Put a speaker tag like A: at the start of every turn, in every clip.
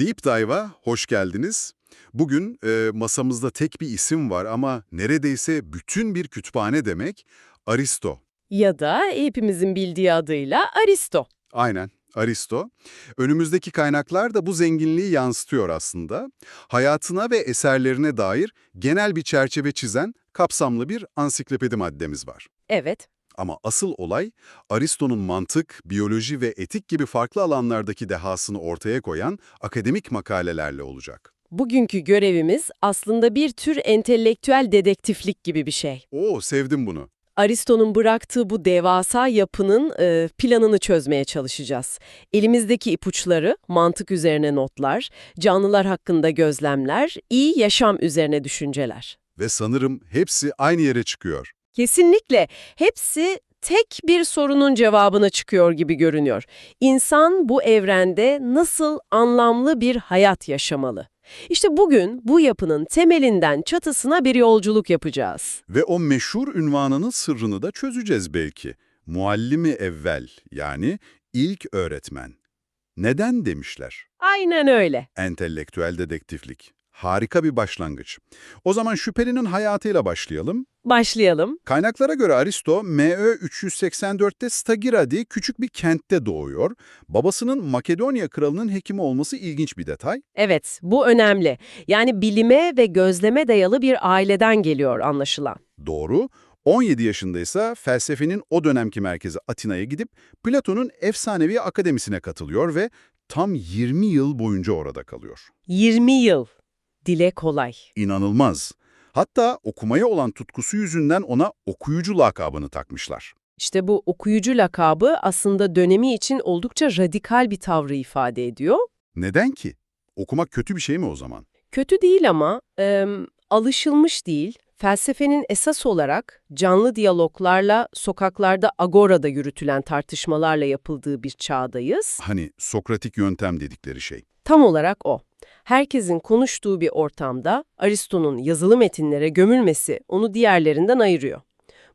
A: Deep Dive'a hoş geldiniz. Bugün e, masamızda tek bir isim var ama neredeyse bütün bir kütüphane demek Aristo.
B: Ya da hepimizin bildiği adıyla Aristo.
A: Aynen, Aristo. Önümüzdeki kaynaklar da bu zenginliği yansıtıyor aslında. Hayatına ve eserlerine dair genel bir çerçeve çizen kapsamlı bir ansiklopedi maddemiz var.
B: Evet,
A: Ama asıl olay Aristo'nun mantık, biyoloji ve etik gibi farklı alanlardaki dehasını ortaya koyan akademik makalelerle olacak.
B: bugünkü görevimiz aslında bir tür entelektüel dedektiflik gibi bir şey.
A: Oo, sevdim bunu.
B: Aristo'nun bıraktığı bu devasa yapının e, planını çözmeye çalışacağız. Elimizdeki ipuçları, mantık üzerine notlar, canlılar hakkında gözlemler, iyi yaşam üzerine düşünceler.
A: Ve sanırım hepsi aynı yere çıkıyor.
B: Kesinlikle hepsi tek bir sorunun cevabına çıkıyor gibi görünüyor. İnsan bu evrende nasıl anlamlı bir hayat yaşamalı? İşte bugün bu yapının temelinden çatısına bir yolculuk yapacağız.
A: Ve o meşhur ünvanının sırrını da çözeceğiz belki. Muallimi evvel yani ilk öğretmen. Neden demişler?
B: Aynen öyle.
A: Entelektüel dedektiflik. Harika bir başlangıç. O zaman şüphelinin hayatıyla başlayalım.
B: Başlayalım.
A: Kaynaklara göre Aristo, M.Ö. 384'te Stagira diye küçük bir kentte doğuyor. Babasının Makedonya kralının hekimi olması ilginç bir detay.
B: Evet, bu önemli. Yani bilime ve gözleme dayalı bir aileden geliyor anlaşılan.
A: Doğru. 17 yaşındaysa felsefenin o dönemki merkezi Atina'ya gidip Platon'un efsanevi akademisine katılıyor ve tam 20 yıl boyunca orada kalıyor.
B: 20 yıl. Dile kolay.
A: İnanılmaz. Hatta okumaya olan tutkusu yüzünden ona okuyucu lakabını takmışlar.
B: İşte bu okuyucu lakabı aslında dönemi için oldukça radikal bir tavrı ifade ediyor.
A: Neden ki? Okumak kötü bir şey mi o zaman?
B: Kötü değil ama em, alışılmış değil. Felsefenin esas olarak canlı diyaloglarla, sokaklarda agorada yürütülen tartışmalarla yapıldığı bir çağdayız.
A: Hani Sokratik yöntem dedikleri şey.
B: Tam olarak o. Herkesin konuştuğu bir ortamda Aristo'nun yazılı metinlere gömülmesi onu diğerlerinden ayırıyor.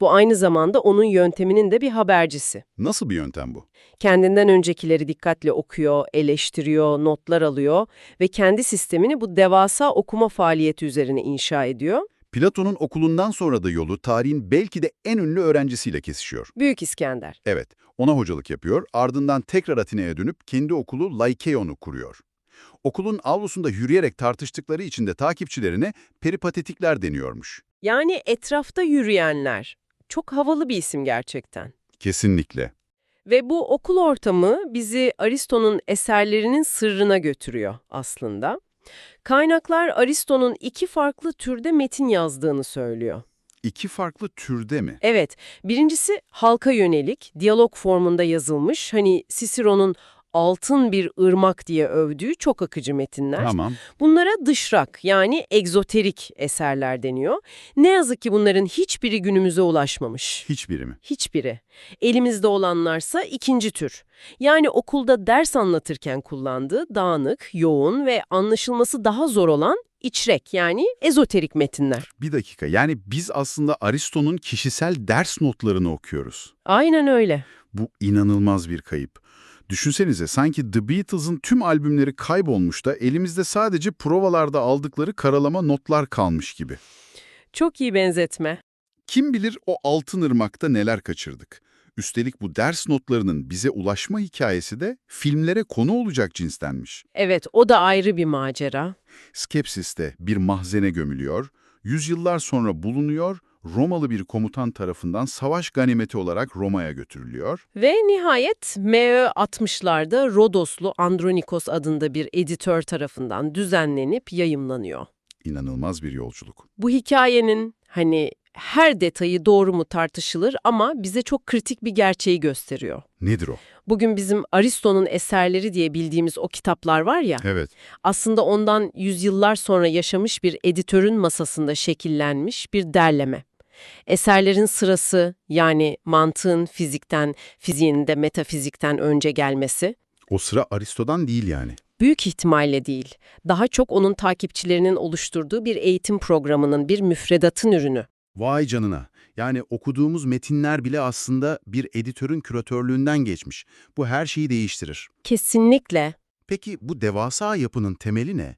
B: Bu aynı zamanda onun yönteminin de bir habercisi.
A: Nasıl bir yöntem bu?
B: Kendinden öncekileri dikkatle okuyor, eleştiriyor, notlar alıyor ve kendi sistemini bu devasa okuma faaliyeti üzerine inşa ediyor.
A: Platon'un okulundan sonra da yolu tarihin belki de en ünlü öğrencisiyle kesişiyor.
B: Büyük İskender.
A: Evet, ona hocalık yapıyor, ardından tekrar Atina'ya dönüp kendi okulu Laikeon'u kuruyor. Okulun avlusunda yürüyerek tartıştıkları için de takipçilerine peripatetikler deniyormuş.
B: Yani etrafta yürüyenler. Çok havalı bir isim gerçekten.
A: Kesinlikle.
B: Ve bu okul ortamı bizi Aristo'nun eserlerinin sırrına götürüyor aslında. Kaynaklar Aristo'nun iki farklı türde metin yazdığını söylüyor.
A: İki farklı türde mi?
B: Evet, birincisi halka yönelik, diyalog formunda yazılmış, hani Cicero'nun altın bir ırmak diye övdüğü çok akıcı metinler.
A: Tamam.
B: Bunlara dışrak yani egzoterik eserler deniyor. Ne yazık ki bunların hiçbiri günümüze ulaşmamış.
A: Hiçbiri mi?
B: Hiçbiri. Elimizde olanlarsa ikinci tür. Yani okulda ders anlatırken kullandığı dağınık, yoğun ve anlaşılması daha zor olan içrek yani ezoterik metinler.
A: Bir dakika, yani biz aslında Aristo'nun kişisel ders notlarını okuyoruz.
B: Aynen öyle.
A: Bu inanılmaz bir kayıp. Düşünsenize sanki The Beatles'ın tüm albümleri kaybolmuş da elimizde sadece provalarda aldıkları karalama notlar kalmış gibi.
B: Çok iyi benzetme.
A: Kim bilir o altın ırmakta neler kaçırdık. Üstelik bu ders notlarının bize ulaşma hikayesi de filmlere konu olacak cinstenmiş.
B: Evet, o da ayrı bir macera.
A: Skepsis'te bir mahzene gömülüyor, yüzyıllar sonra bulunuyor, Romalı bir komutan tarafından savaş ganimeti olarak Roma'ya götürülüyor.
B: Ve nihayet M.Ö. 60'larda Rodoslu Andronikos adında bir editör tarafından düzenlenip yayımlanıyor.
A: İnanılmaz bir yolculuk.
B: Bu hikayenin hani her detayı doğru mu tartışılır ama bize çok kritik bir gerçeği gösteriyor.
A: Nedir o?
B: Bugün bizim Aristo'nun eserleri diye bildiğimiz o kitaplar var ya,
A: Evet,
B: aslında ondan yüzyıllar sonra yaşamış bir editörün masasında şekillenmiş bir derleme. Eserlerin sırası yani mantığın fizikten, fiziğin de metafizikten önce gelmesi
A: o sıra Aristo'dan değil yani.
B: büyük ihtimalle değil, daha çok onun takipçilerinin oluşturduğu bir eğitim programının bir müfredatın ürünü.
A: Vay canına. Yani okuduğumuz metinler bile aslında bir editörün küratörlüğünden geçmiş. Bu her şeyi değiştirir.
B: Kesinlikle.
A: Peki bu devasa yapının temeli ne?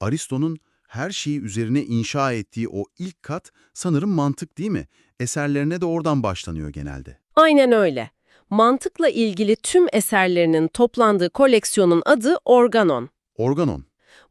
A: Aristo'nun her şeyi üzerine inşa ettiği o ilk kat sanırım mantık değil mi? Eserlerine de oradan başlanıyor genelde.
B: Aynen öyle. Mantıkla ilgili tüm eserlerinin toplandığı koleksiyonun adı organon.
A: Organon.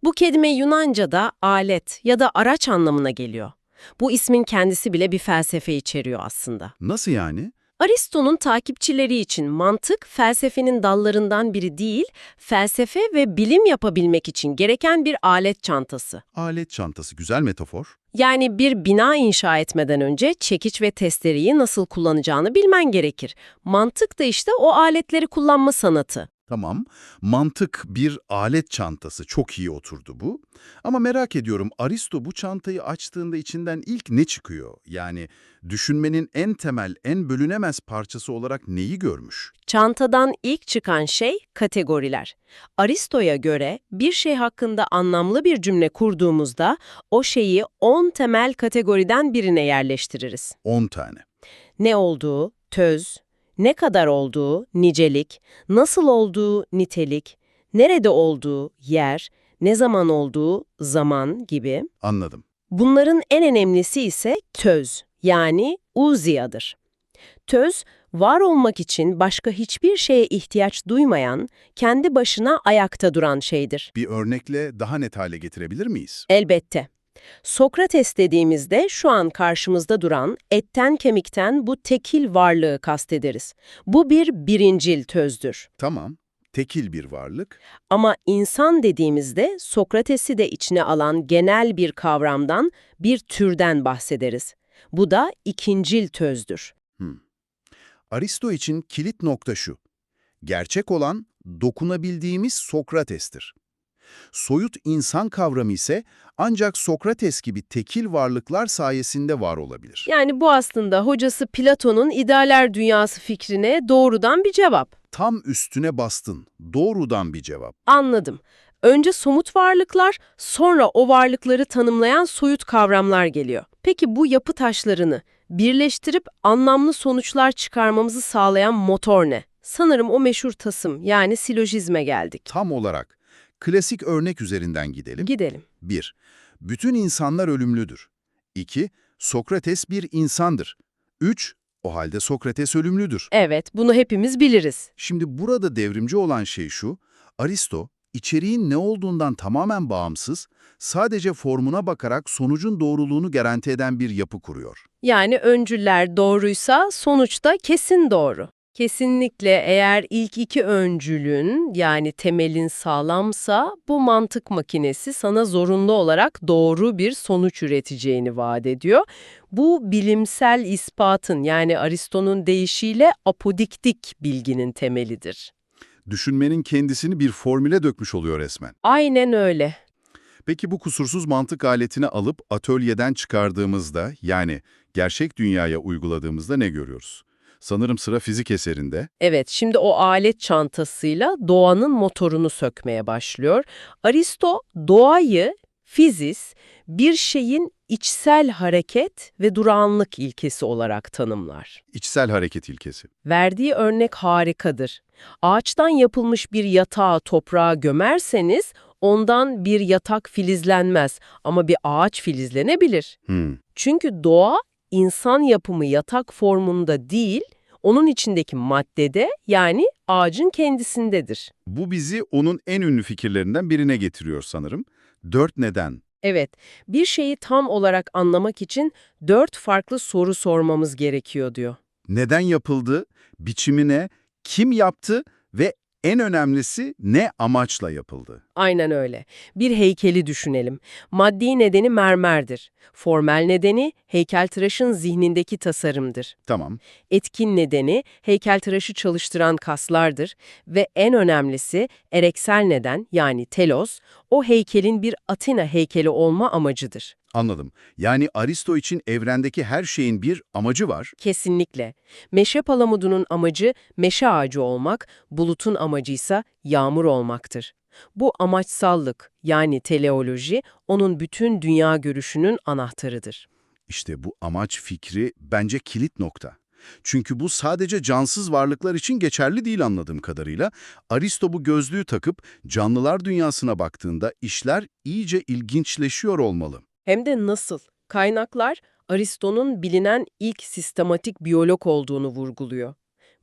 B: Bu kelime Yunanca'da alet ya da araç anlamına geliyor. Bu ismin kendisi bile bir felsefe içeriyor aslında.
A: Nasıl yani?
B: Aristo'nun takipçileri için mantık felsefenin dallarından biri değil, felsefe ve bilim yapabilmek için gereken bir alet çantası.
A: Alet çantası güzel metafor.
B: Yani bir bina inşa etmeden önce çekiç ve testereyi nasıl kullanacağını bilmen gerekir. Mantık da işte o aletleri kullanma sanatı.
A: Tamam, mantık bir alet çantası çok iyi oturdu bu. Ama merak ediyorum Aristo bu çantayı açtığında içinden ilk ne çıkıyor? Yani düşünmenin en temel, en bölünemez parçası olarak neyi görmüş?
B: Çantadan ilk çıkan şey kategoriler. Aristo'ya göre bir şey hakkında anlamlı bir cümle kurduğumuzda o şeyi 10 temel kategoriden birine yerleştiririz.
A: 10 tane.
B: Ne olduğu, töz, ne kadar olduğu, nicelik, nasıl olduğu, nitelik, nerede olduğu, yer, ne zaman olduğu, zaman gibi.
A: Anladım.
B: Bunların en önemlisi ise töz, yani uziyadır. Töz, var olmak için başka hiçbir şeye ihtiyaç duymayan, kendi başına ayakta duran şeydir.
A: Bir örnekle daha net hale getirebilir miyiz?
B: Elbette. Sokrates dediğimizde şu an karşımızda duran etten kemikten bu tekil varlığı kastederiz. Bu bir birincil tözdür.
A: Tamam, tekil bir varlık.
B: Ama insan dediğimizde Sokrates'i de içine alan genel bir kavramdan, bir türden bahsederiz. Bu da ikincil tözdür.
A: Aristo için kilit nokta şu. Gerçek olan dokunabildiğimiz Sokrates'tir. Soyut insan kavramı ise ancak Sokrates gibi tekil varlıklar sayesinde var olabilir.
B: Yani bu aslında hocası Platon'un idealer dünyası fikrine doğrudan bir cevap.
A: Tam üstüne bastın. Doğrudan bir cevap.
B: Anladım. Önce somut varlıklar, sonra o varlıkları tanımlayan soyut kavramlar geliyor. Peki bu yapı taşlarını birleştirip anlamlı sonuçlar çıkarmamızı sağlayan motor ne? Sanırım o meşhur tasım yani silojizme geldik.
A: Tam olarak. Klasik örnek üzerinden gidelim.
B: Gidelim.
A: 1. Bütün insanlar ölümlüdür. 2. Sokrates bir insandır. 3. O halde Sokrates ölümlüdür.
B: Evet, bunu hepimiz biliriz.
A: Şimdi burada devrimci olan şey şu, Aristo, içeriğin ne olduğundan tamamen bağımsız, sadece formuna bakarak sonucun doğruluğunu garanti eden bir yapı kuruyor.
B: Yani öncüller doğruysa sonuçta kesin doğru. Kesinlikle eğer ilk iki öncülün yani temelin sağlamsa bu mantık makinesi sana zorunlu olarak doğru bir sonuç üreteceğini vaat ediyor. Bu bilimsel ispatın yani Aristo'nun deyişiyle apodiktik bilginin temelidir.
A: Düşünmenin kendisini bir formüle dökmüş oluyor resmen.
B: Aynen öyle.
A: Peki bu kusursuz mantık aletini alıp atölyeden çıkardığımızda, yani gerçek dünyaya uyguladığımızda ne görüyoruz? Sanırım sıra fizik eserinde.
B: Evet, şimdi o alet çantasıyla doğanın motorunu sökmeye başlıyor. Aristo doğayı, fizis, bir şeyin içsel hareket ve durağanlık ilkesi olarak tanımlar.
A: İçsel hareket ilkesi.
B: Verdiği örnek harikadır. Ağaçtan yapılmış bir yatağı toprağa gömerseniz ondan bir yatak filizlenmez ama bir ağaç filizlenebilir.
A: Hmm.
B: Çünkü doğa insan yapımı yatak formunda değil, onun içindeki maddede yani ağacın kendisindedir.
A: Bu bizi onun en ünlü fikirlerinden birine getiriyor sanırım. Dört neden.
B: Evet, bir şeyi tam olarak anlamak için dört farklı soru sormamız gerekiyor diyor.
A: Neden yapıldı, biçimi ne, kim yaptı ve en önemlisi ne amaçla yapıldı?
B: Aynen öyle. Bir heykeli düşünelim. Maddi nedeni mermerdir. Formel nedeni heykeltıraşın zihnindeki tasarımdır.
A: Tamam,
B: Etkin nedeni heykeltıraşı çalıştıran kaslardır ve en önemlisi ereksel neden yani telos, o heykelin bir Atina heykeli olma amacıdır.
A: Anladım. Yani Aristo için evrendeki her şeyin bir amacı var.
B: Kesinlikle. Meşe palamudunun amacı meşe ağacı olmak, bulutun amacıysa yağmur olmaktır. Bu amaçsallık yani teleoloji onun bütün dünya görüşünün anahtarıdır.
A: İşte bu amaç fikri bence kilit nokta. Çünkü bu sadece cansız varlıklar için geçerli değil anladığım kadarıyla. Aristo bu gözlüğü takıp canlılar dünyasına baktığında işler iyice ilginçleşiyor olmalı.
B: Hem de nasıl? Kaynaklar Aristo'nun bilinen ilk sistematik biyolog olduğunu vurguluyor.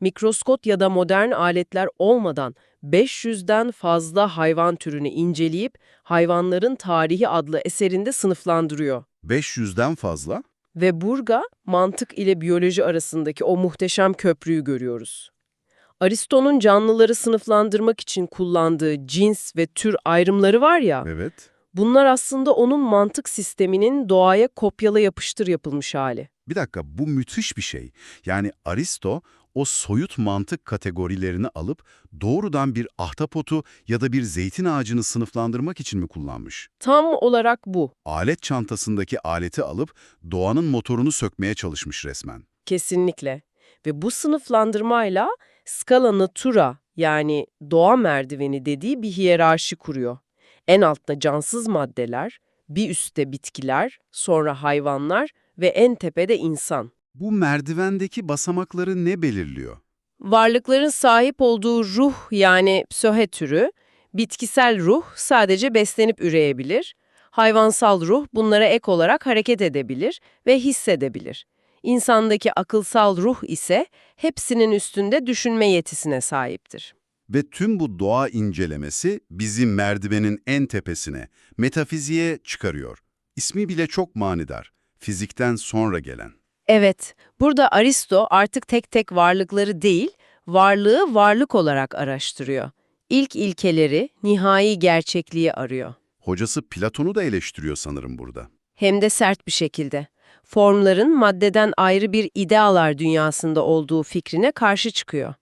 B: Mikroskop ya da modern aletler olmadan 500'den fazla hayvan türünü inceleyip Hayvanların Tarihi adlı eserinde sınıflandırıyor.
A: 500'den fazla?
B: Ve burada mantık ile biyoloji arasındaki o muhteşem köprüyü görüyoruz. Aristo'nun canlıları sınıflandırmak için kullandığı cins ve tür ayrımları var ya,
A: Evet.
B: Bunlar aslında onun mantık sisteminin doğaya kopyala yapıştır yapılmış hali.
A: Bir dakika bu müthiş bir şey. Yani Aristo o soyut mantık kategorilerini alıp doğrudan bir ahtapotu ya da bir zeytin ağacını sınıflandırmak için mi kullanmış?
B: Tam olarak bu.
A: Alet çantasındaki aleti alıp doğanın motorunu sökmeye çalışmış resmen.
B: Kesinlikle. Ve bu sınıflandırmayla skala natura yani doğa merdiveni dediği bir hiyerarşi kuruyor. En altta cansız maddeler, bir üstte bitkiler, sonra hayvanlar ve en tepede insan.
A: Bu merdivendeki basamakları ne belirliyor?
B: Varlıkların sahip olduğu ruh yani psöhe türü, bitkisel ruh sadece beslenip üreyebilir, hayvansal ruh bunlara ek olarak hareket edebilir ve hissedebilir. İnsandaki akılsal ruh ise hepsinin üstünde düşünme yetisine sahiptir.
A: Ve tüm bu doğa incelemesi bizi merdivenin en tepesine, metafiziğe çıkarıyor. İsmi bile çok manidar. Fizikten sonra gelen.
B: Evet, burada Aristo artık tek tek varlıkları değil, varlığı varlık olarak araştırıyor. İlk ilkeleri, nihai gerçekliği arıyor.
A: Hocası Platon'u da eleştiriyor sanırım burada.
B: Hem de sert bir şekilde. Formların maddeden ayrı bir idealar dünyasında olduğu fikrine karşı çıkıyor.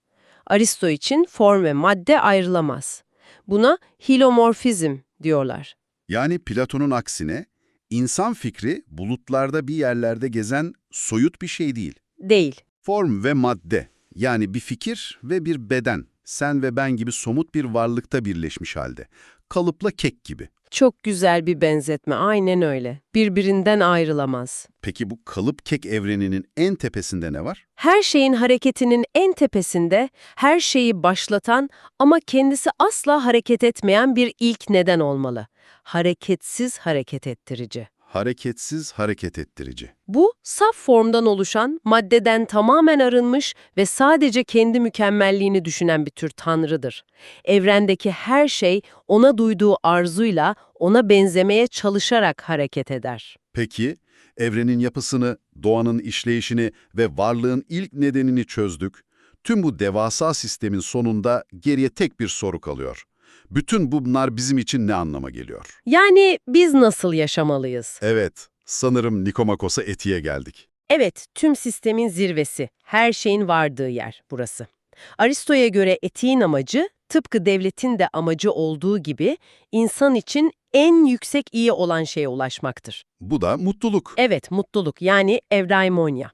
B: Aristo için form ve madde ayrılamaz. Buna hilomorfizm diyorlar.
A: Yani Platon'un aksine insan fikri bulutlarda bir yerlerde gezen soyut bir şey değil.
B: Değil.
A: Form ve madde yani bir fikir ve bir beden sen ve ben gibi somut bir varlıkta birleşmiş halde. Kalıpla kek gibi.
B: Çok güzel bir benzetme, aynen öyle. Birbirinden ayrılamaz.
A: Peki bu kalıp kek evreninin en tepesinde ne var?
B: Her şeyin hareketinin en tepesinde, her şeyi başlatan ama kendisi asla hareket etmeyen bir ilk neden olmalı. Hareketsiz hareket ettirici.
A: Hareketsiz hareket ettirici.
B: Bu, saf formdan oluşan, maddeden tamamen arınmış ve sadece kendi mükemmelliğini düşünen bir tür tanrıdır. Evrendeki her şey ona duyduğu arzuyla, ona benzemeye çalışarak hareket eder.
A: Peki, evrenin yapısını, doğanın işleyişini ve varlığın ilk nedenini çözdük. Tüm bu devasa sistemin sonunda geriye tek bir soru kalıyor. Bütün bunlar bizim için ne anlama geliyor?
B: Yani biz nasıl yaşamalıyız?
A: Evet, sanırım Nikomakos'a etiye geldik.
B: Evet, tüm sistemin zirvesi, her şeyin vardığı yer burası. Aristo'ya göre etiğin amacı, tıpkı devletin de amacı olduğu gibi, insan için en yüksek iyi olan şeye ulaşmaktır.
A: Bu da mutluluk.
B: Evet, mutluluk yani evdaimonia.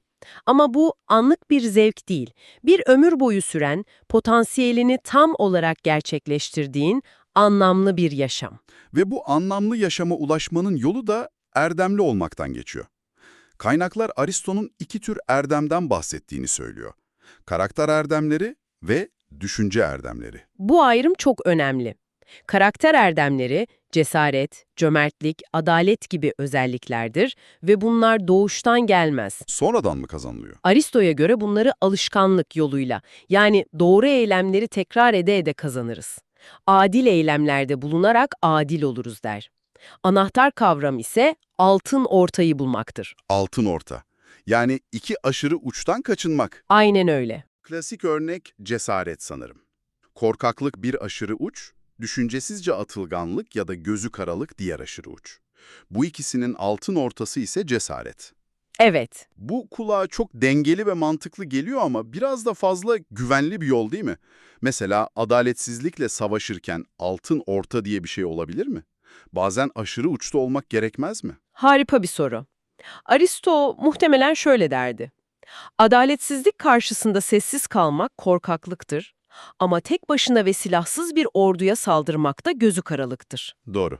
B: Ama bu anlık bir zevk değil, bir ömür boyu süren, potansiyelini tam olarak gerçekleştirdiğin anlamlı bir yaşam.
A: Ve bu anlamlı yaşama ulaşmanın yolu da erdemli olmaktan geçiyor. Kaynaklar Aristo'nun iki tür erdemden bahsettiğini söylüyor. Karakter erdemleri ve düşünce erdemleri.
B: Bu ayrım çok önemli. Karakter erdemleri, cesaret, cömertlik, adalet gibi özelliklerdir ve bunlar doğuştan gelmez.
A: Sonradan mı kazanılıyor?
B: Aristo'ya göre bunları alışkanlık yoluyla, yani doğru eylemleri tekrar ede ede kazanırız. Adil eylemlerde bulunarak adil oluruz der. Anahtar kavram ise altın ortayı bulmaktır.
A: Altın orta. Yani iki aşırı uçtan kaçınmak.
B: Aynen öyle.
A: Klasik örnek cesaret sanırım. Korkaklık bir aşırı uç, düşüncesizce atılganlık ya da gözü karalık diğer aşırı uç. Bu ikisinin altın ortası ise cesaret.
B: Evet,
A: Bu kulağa çok dengeli ve mantıklı geliyor ama biraz da fazla güvenli bir yol değil mi? Mesela adaletsizlikle savaşırken altın orta diye bir şey olabilir mi? Bazen aşırı uçta olmak gerekmez mi?
B: harika bir soru. Aristo muhtemelen şöyle derdi. Adaletsizlik karşısında sessiz kalmak korkaklıktır ama tek başına ve silahsız bir orduya saldırmak da gözü karalıktır.
A: Doğru.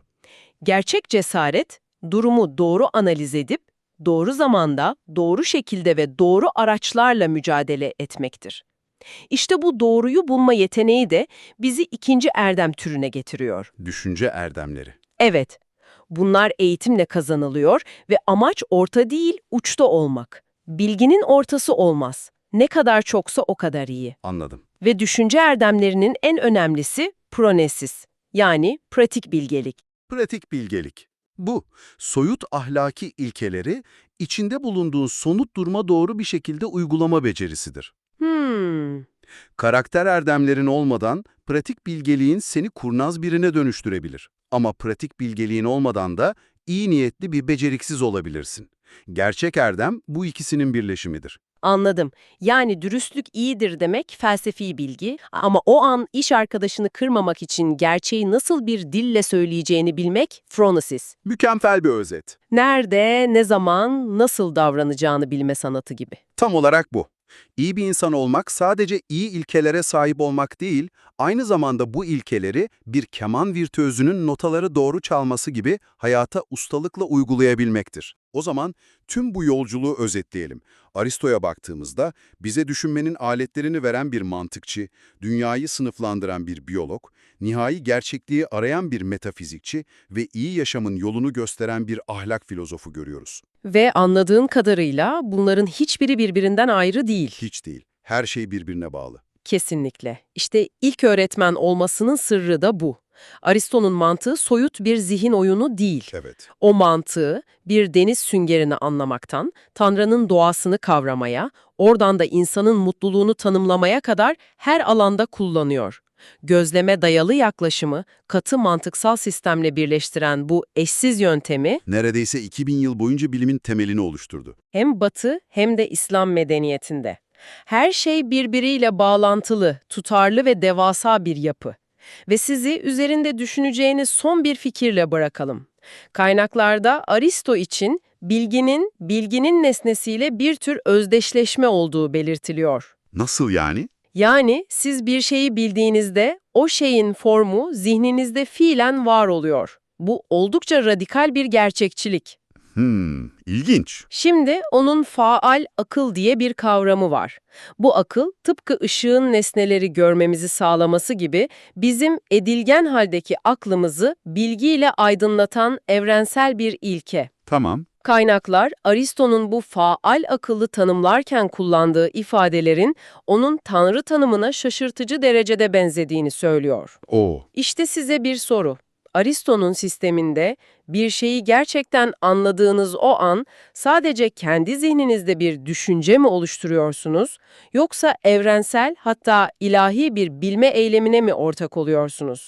B: Gerçek cesaret, durumu doğru analiz edip doğru zamanda, doğru şekilde ve doğru araçlarla mücadele etmektir. İşte bu doğruyu bulma yeteneği de bizi ikinci erdem türüne getiriyor.
A: Düşünce erdemleri.
B: Evet, bunlar eğitimle kazanılıyor ve amaç orta değil, uçta olmak. Bilginin ortası olmaz. Ne kadar çoksa o kadar iyi.
A: Anladım.
B: Ve düşünce erdemlerinin en önemlisi pronesis, yani pratik bilgelik.
A: Pratik bilgelik. Bu, soyut ahlaki ilkeleri içinde bulunduğun sonut duruma doğru bir şekilde uygulama becerisidir.
B: Hmm,
A: Karakter erdemlerin olmadan pratik bilgeliğin seni kurnaz birine dönüştürebilir. Ama pratik bilgeliğin olmadan da iyi niyetli bir beceriksiz olabilirsin. Gerçek erdem bu ikisinin birleşimidir.
B: Anladım. Yani dürüstlük iyidir demek felsefi bilgi ama o an iş arkadaşını kırmamak için gerçeği nasıl bir dille söyleyeceğini bilmek phronesis.
A: Mükemmel bir özet.
B: Nerede, ne zaman, nasıl davranacağını bilme sanatı gibi.
A: Tam olarak bu. İyi bir insan olmak sadece iyi ilkelere sahip olmak değil, aynı zamanda bu ilkeleri bir keman virtüözünün notaları doğru çalması gibi hayata ustalıkla uygulayabilmektir. O zaman tüm bu yolculuğu özetleyelim. Aristo'ya baktığımızda bize düşünmenin aletlerini veren bir mantıkçı, dünyayı sınıflandıran bir biyolog, nihai gerçekliği arayan bir metafizikçi ve iyi yaşamın yolunu gösteren bir ahlak filozofu görüyoruz.
B: Ve anladığın kadarıyla bunların hiçbiri birbirinden ayrı değil.
A: Hiç değil. Her şey birbirine bağlı.
B: Kesinlikle. İşte ilk öğretmen olmasının sırrı da bu. Aristo'nun mantığı soyut bir zihin oyunu değil.
A: Evet.
B: O mantığı bir deniz süngerini anlamaktan, Tanrı'nın doğasını kavramaya, oradan da insanın mutluluğunu tanımlamaya kadar her alanda kullanıyor. Gözleme dayalı yaklaşımı, katı mantıksal sistemle birleştiren bu eşsiz yöntemi
A: Neredeyse 2000 yıl boyunca bilimin temelini oluşturdu.
B: hem Batı hem de İslam medeniyetinde. Her şey birbiriyle bağlantılı, tutarlı ve devasa bir yapı. Ve sizi üzerinde düşüneceğiniz son bir fikirle bırakalım. Kaynaklarda Aristo için bilginin, bilginin nesnesiyle bir tür özdeşleşme olduğu belirtiliyor.
A: Nasıl yani?
B: Yani siz bir şeyi bildiğinizde o şeyin formu zihninizde fiilen var oluyor. Bu oldukça radikal bir gerçekçilik.
A: Hmm, ilginç.
B: Şimdi onun faal akıl diye bir kavramı var. Bu akıl tıpkı ışığın nesneleri görmemizi sağlaması gibi bizim edilgen haldeki aklımızı bilgiyle aydınlatan evrensel bir ilke.
A: Tamam.
B: Kaynaklar Aristo'nun bu faal akıllı tanımlarken kullandığı ifadelerin onun tanrı tanımına şaşırtıcı derecede benzediğini söylüyor.
A: O.
B: İşte size bir soru. Aristo'nun sisteminde bir şeyi gerçekten anladığınız o an sadece kendi zihninizde bir düşünce mi oluşturuyorsunuz yoksa evrensel hatta ilahi bir bilme eylemine mi ortak oluyorsunuz?